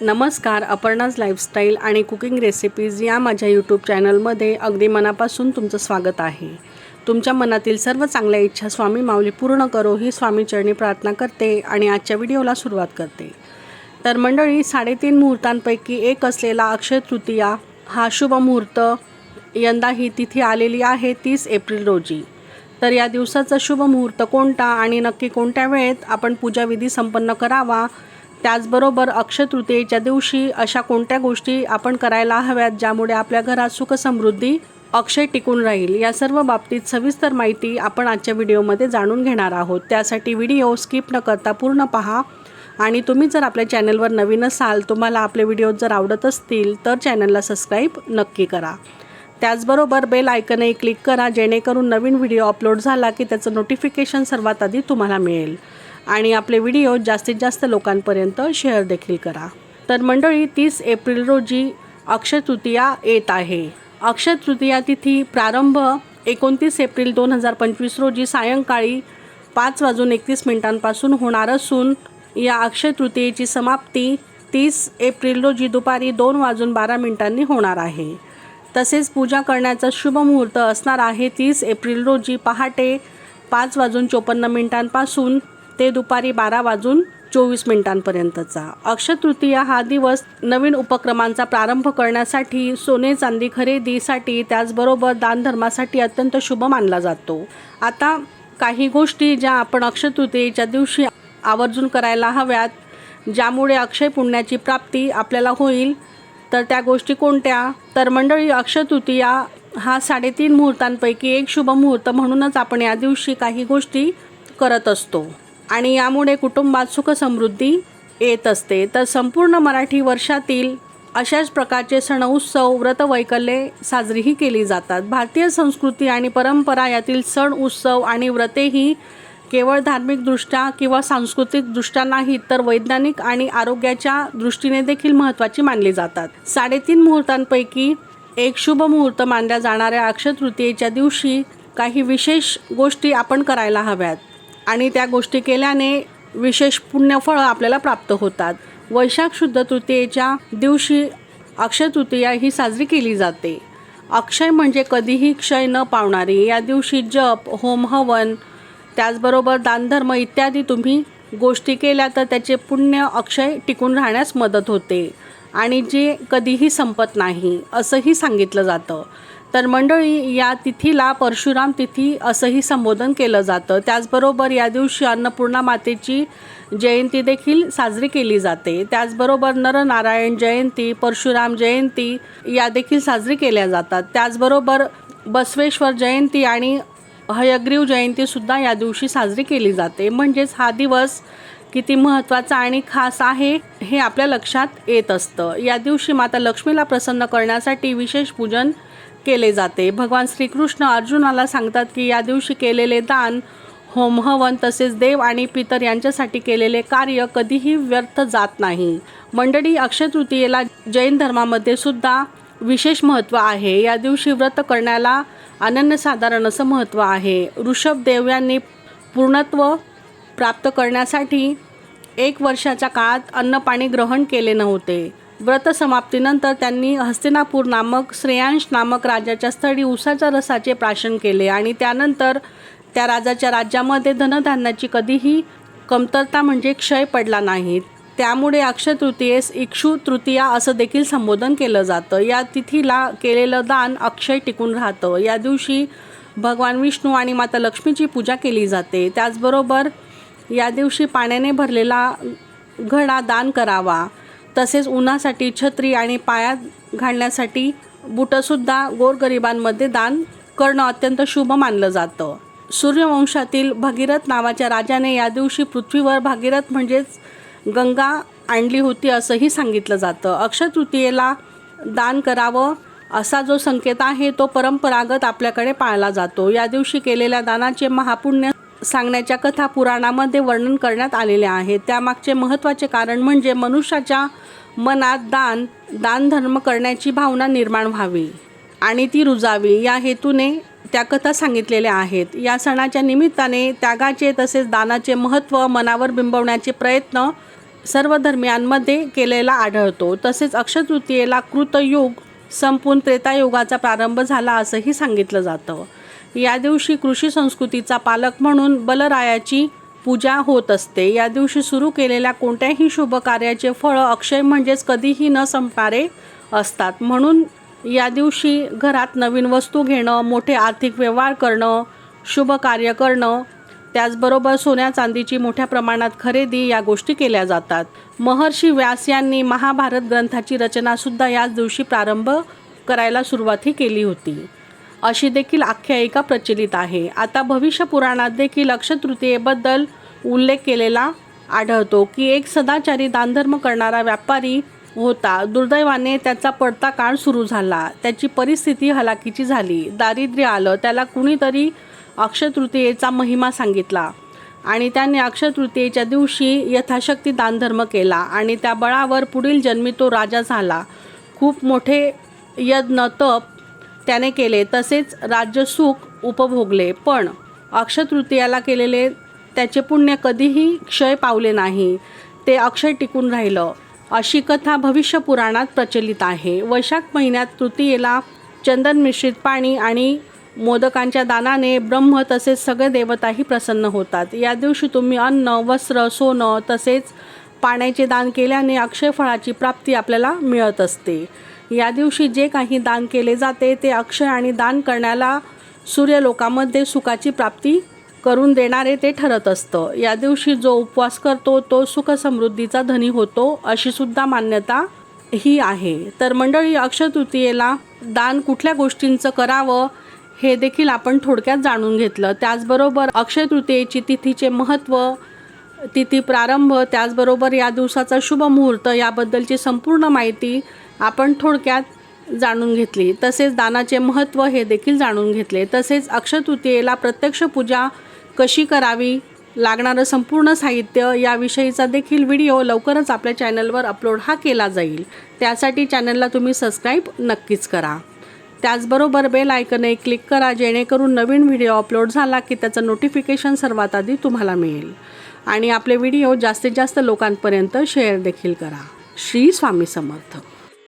नमस्कार अपर्णाज लाईफस्टाईल आणि cooking recipes या माझ्या यूट्यूब चॅनलमध्ये अगदी मनापासून तुमचं स्वागत आहे. तुमच्या मनातील सर्व चांगल्या इच्छा स्वामी माऊली पूर्ण करो ही स्वामीचरणी प्रार्थना करते आणि आजच्या व्हिडिओला सुरुवात करते. तर मंडळी साडेतीन मुहूर्तांपैकी एक असलेला अक्षय तृतीया हा शुभ मुहूर्त यंदा ही तिथी आलेली आहे तीस एप्रिल रोजी. तर या दिवसाचा शुभ मुहूर्त कोणता आणि नक्की कोणत्या वेळेत आपण पूजाविधी संपन्न करावा त्याचबरोबर अक्षय तृतीयेच्या दिवशी अशा कोणत्या गोष्टी आपण करायला हव्यात ज्यामुळे आपल्या घरात सुख समृद्धी अक्षय टिकून राहील? या सर्व बाबतीत सविस्तर माहिती आपण आजच्या व्हिडिओमध्ये जाणून घेणार आहोत. त्यासाठी व्हिडिओ स्किप न करता पूर्ण पहा. आणि तुम्ही जर आपल्या चॅनलवर नवीन असाल तुम्हाला आपले व्हिडिओ जर आवडत असतील तर चॅनलला सबस्क्राईब नक्की करा. त्याचबरोबर बेल आयकनही क्लिक करा जेणेकरून नवीन व्हिडिओ अपलोड झाला की त्याचं नोटिफिकेशन सर्वात आधी तुम्हाला मिळेल. आणि आपले व्हिडिओ जास्तीत जास्त लोकांपर्यंत शेअर देखील करा. तर मंडळी तीस एप्रिल रोजी अक्षय तृतीया येत आहे. अक्षय तृतीया तिथी प्रारंभ एकोणतीस एप्रिल दोन हजार पंचवीस रोजी सायंकाळी पाच वाजून एकतीस मिनिटांपासून होणार असून या अक्षय तृतीयेची समाप्ती तीस एप्रिल रोजी दुपारी दोन वाजून बारा मिनिटांनी होणार आहे. तसेच पूजा करण्याचा शुभ मुहूर्त असणार आहे तीस एप्रिल रोजी पहाटे पाच वाजून चोपन्न मिनिटांपासून. ते दुपारी बारा वाजून चोवीस मिनिटांपर्यंतचा. अक्षय तृतीया हा दिवस नवीन उपक्रमांचा प्रारंभ करण्यासाठी सोने चांदी खरेदीसाठी त्याचबरोबर दानधर्मासाठी अत्यंत शुभ मानला जातो. आता काही गोष्टी ज्या आपण अक्षय तृतीयेच्या दिवशी आवर्जून करायला हव्यात ज्यामुळे अक्षय पुण्याची प्राप्ती आपल्याला होईल. तर त्या गोष्टी कोणत्या? तर मंडळी अक्षय तृतीया हा साडेतीन मुहूर्तांपैकी एक शुभ मुहूर्त म्हणूनच आपण या दिवशी काही गोष्टी करत असतो. आणि यामुळे कुटुंबात सुख समृद्धी येत असते. तर संपूर्ण मराठी वर्षातील अशाच प्रकारचे सण उत्सव व्रतवैकल्ये साजरीही केली जातात. भारतीय संस्कृती आणि परंपरा यातील सण उत्सव आणि व्रतेही केवळ धार्मिकदृष्ट्या किंवा सांस्कृतिकदृष्ट्या नाहीत तर वैज्ञानिक आणि आरोग्याच्या दृष्टीने देखील महत्त्वाची मानली जातात. साडेतीन मुहूर्तांपैकी एक शुभ मुहूर्त मानल्या जाणाऱ्या अक्षय तृतीयेच्या दिवशी काही विशेष गोष्टी आपण करायला हव्यात. आणि त्या गोष्टी केल्याने विशेष पुण्यफळं आपल्याला प्राप्त होतात. वैशाख शुद्ध तृतीयेच्या दिवशी अक्षय तृतीया ही साजरी केली जाते. अक्षय म्हणजे कधीही क्षय न पावणारी. या दिवशी जप होम हवन त्याचबरोबर दानधर्म इत्यादी तुम्ही गोष्टी केल्या तर त्याचे पुण्य अक्षय टिकून राहण्यास मदत होते. आणि जे कधीही संपत नाही असंही सांगितलं जातं. तर मंडळी या तिथीला परशुराम तिथी असंही संबोधन केलं जातं. त्याचबरोबर या दिवशी अन्नपूर्णा मातेची जयंती देखील साजरी केली जाते. त्याचबरोबर नरनारायण जयंती परशुराम जयंती या देखील साजरी केल्या जातात. त्याचबरोबर बसवेश्वर जयंती आणि हयग्रीव जयंतीसुद्धा या दिवशी साजरी केली जाते. म्हणजेच हा दिवस किती महत्त्वाचा आणि खास आहे हे आपल्या लक्षात येत असतं. या दिवशी माता लक्ष्मीला प्रसन्न करण्यासाठी विशेष पूजन केले जाते. भगवान श्रीकृष्ण अर्जुनाला सांगतात की या दिवशी केलेले दान होम हवन तसेच देव आणि पितर यांच्यासाठी केलेले कार्य कधीही व्यर्थ जात नाही. मंडळी अक्षय तृतीयेला जैन धर्मामध्ये सुद्धा विशेष महत्त्व आहे. या दिवशी व्रत करण्याला अनन्यसाधारण असं महत्त्व आहे. ऋषभ देव यांनी पूर्णत्व प्राप्त करण्यासाठी एक वर्षाच्या काळात अन्नपाणी ग्रहण केले नव्हते. व्रत समाप्तीनंतर त्यांनी हस्तिनापूर नामक श्रेयांश नामक राजाच्या स्थळी उसाच्या रसाचे प्राशन केले आणि त्यानंतर त्या राजाच्या राज्यामध्ये धनधान्याची कधीही कमतरता म्हणजे क्षय पडला नाही. त्यामुळे अक्षय तृतीयेस इक्षू तृतीया असं देखील संबोधन केलं जातं. या तिथीला केलेलं दान अक्षय टिकून राहतं. या दिवशी भगवान विष्णू आणि माता लक्ष्मीची पूजा केली जाते. त्याचबरोबर या दिवशी पाण्याने भरलेला घडा दान करावा. तसेच उन्हासाठी छत्री आणि पायात घालण्यासाठी बुटंसुद्धा गोरगरिबांमध्ये दान करणं अत्यंत शुभ मानलं जातं. सूर्यवंशातील भगीरथ नावाच्या राजाने या दिवशी पृथ्वीवर भागीरथ म्हणजेच गंगा आणली होती असंही सांगितलं जातं. अक्षय तृतीयेला दान करावं असा जो संकेत आहे तो परंपरागत आपल्याकडे पाळला जातो. या दिवशी केलेल्या दानाचे महापुण्य सांगण्याच्या कथा पुराणामध्ये वर्णन करण्यात आलेल्या आहेत. त्यामागचे महत्त्वाचे कारण म्हणजे मनुष्याच्या मनात दान दानधर्म करण्याची भावना निर्माण व्हावी आणि ती रुजावी. या हेतूने त्या कथा सांगितलेल्या आहेत. या सणाच्या निमित्ताने त्यागाचे तसेच दानाचे महत्त्व मनावर बिंबवण्याचे प्रयत्न सर्व धर्मियांमध्ये केलेला आढळतो. तसेच अक्षतृतीयेला कृतयुग संपून त्रेतायुगाचा प्रारंभ झाला असंही सांगितलं जातं. या दिवशी कृषी संस्कृतीचा पालक म्हणून बलरायाची पूजा होत असते. या दिवशी सुरू केलेल्या कोणत्याही शुभ कार्याचे फळ अक्षय म्हणजेच कधीही न संपणारे असतात. म्हणून या दिवशी घरात नवीन वस्तू घेणं मोठे आर्थिक व्यवहार करणं शुभ कार्य करणं त्याचबरोबर सोन्या चांदीची मोठ्या प्रमाणात खरेदी या गोष्टी केल्या जातात. महर्षी व्यास यांनी महाभारत ग्रंथाची रचनासुद्धा याच दिवशी प्रारंभ करायला सुरुवातही केली होती. अशी देखील आख्यायिका प्रचलित आहे. आता भविष्य पुराणात देखील अक्षतृतीयेबद्दल उल्लेख केलेला आढळतो की एक सदाचारी दानधर्म करणारा व्यापारी होता. दुर्दैवाने त्याचा पडता काळ सुरू झाला. त्याची परिस्थिती हलाखीची झाली. दारिद्र्य आलं. त्याला कुणीतरी अक्षतृतीयेचा महिमा सांगितला आणि त्याने अक्षतृतीयेच्या दिवशी यथाशक्ती दानधर्म केला आणि त्या बळावर पुढील जन्मी तो राजा झाला. खूप मोठे यज्ञ तप त्याने केले तसेच राज्यसुख उपभोगले. पण अक्षतृतीयाला केलेले त्याचे पुण्य कधीही क्षय पावले नाही. ते अक्षय टिकून राहिलं. अशी कथा भविष्य पुराणात प्रचलित आहे. वैशाख महिन्यात तृतीयेला चंदन मिश्रित पाणी आणि मोदकांच्या दानाने ब्रह्म तसेच सगळे देवताही प्रसन्न होतात. या दिवशी तुम्ही अन्न वस्त्र सोनं तसेच पाण्याचे दान केल्याने अक्षय फळाची प्राप्ती आपल्याला मिळत असते. या दिवशी जे काही दान केले जाते ते अक्षय आणि दान करण्याला सूर्यलोकामध्ये सुखाची प्राप्ती करून देणारे ते ठरत असतं. या दिवशी जो उपवास करतो तो सुख समृद्धीचा धनी होतो अशी सुद्धा मान्यता ही आहे. तर मंडळी अक्षय तृतीयेला दान कुठल्या गोष्टींचं करावं हे देखील आपण थोडक्यात जाणून घेतलं. त्याचबरोबर अक्षय तृतीयेची तिथीचे महत्त्व तिथी प्रारंभ त्याचबरोबर या दिवसाचा शुभ मुहूर्त याबद्दलची संपूर्ण माहिती आपण थोडक्यात जाणून घेतली. तसेच दानाचे महत्त्व हे देखील जाणून घेतले. तसेच अक्षतृतीयेला प्रत्यक्ष पूजा कशी करावी लागणारं संपूर्ण साहित्य याविषयीचा देखील व्हिडिओ लवकरच आपल्या चॅनलवर अपलोड हा केला जाईल. त्यासाठी चॅनलला तुम्ही सबस्क्राईब नक्कीच करा. त्याचबरोबर बेल आयकनही क्लिक करा जेणेकरून नवीन व्हिडिओ अपलोड झाला की त्याचं नोटिफिकेशन सर्वात आधी तुम्हाला मिळेल. आणि आपले व्हिडिओ जास्तीत जास्त लोकांपर्यंत शेअर देखील करा. श्री स्वामी समर्थ.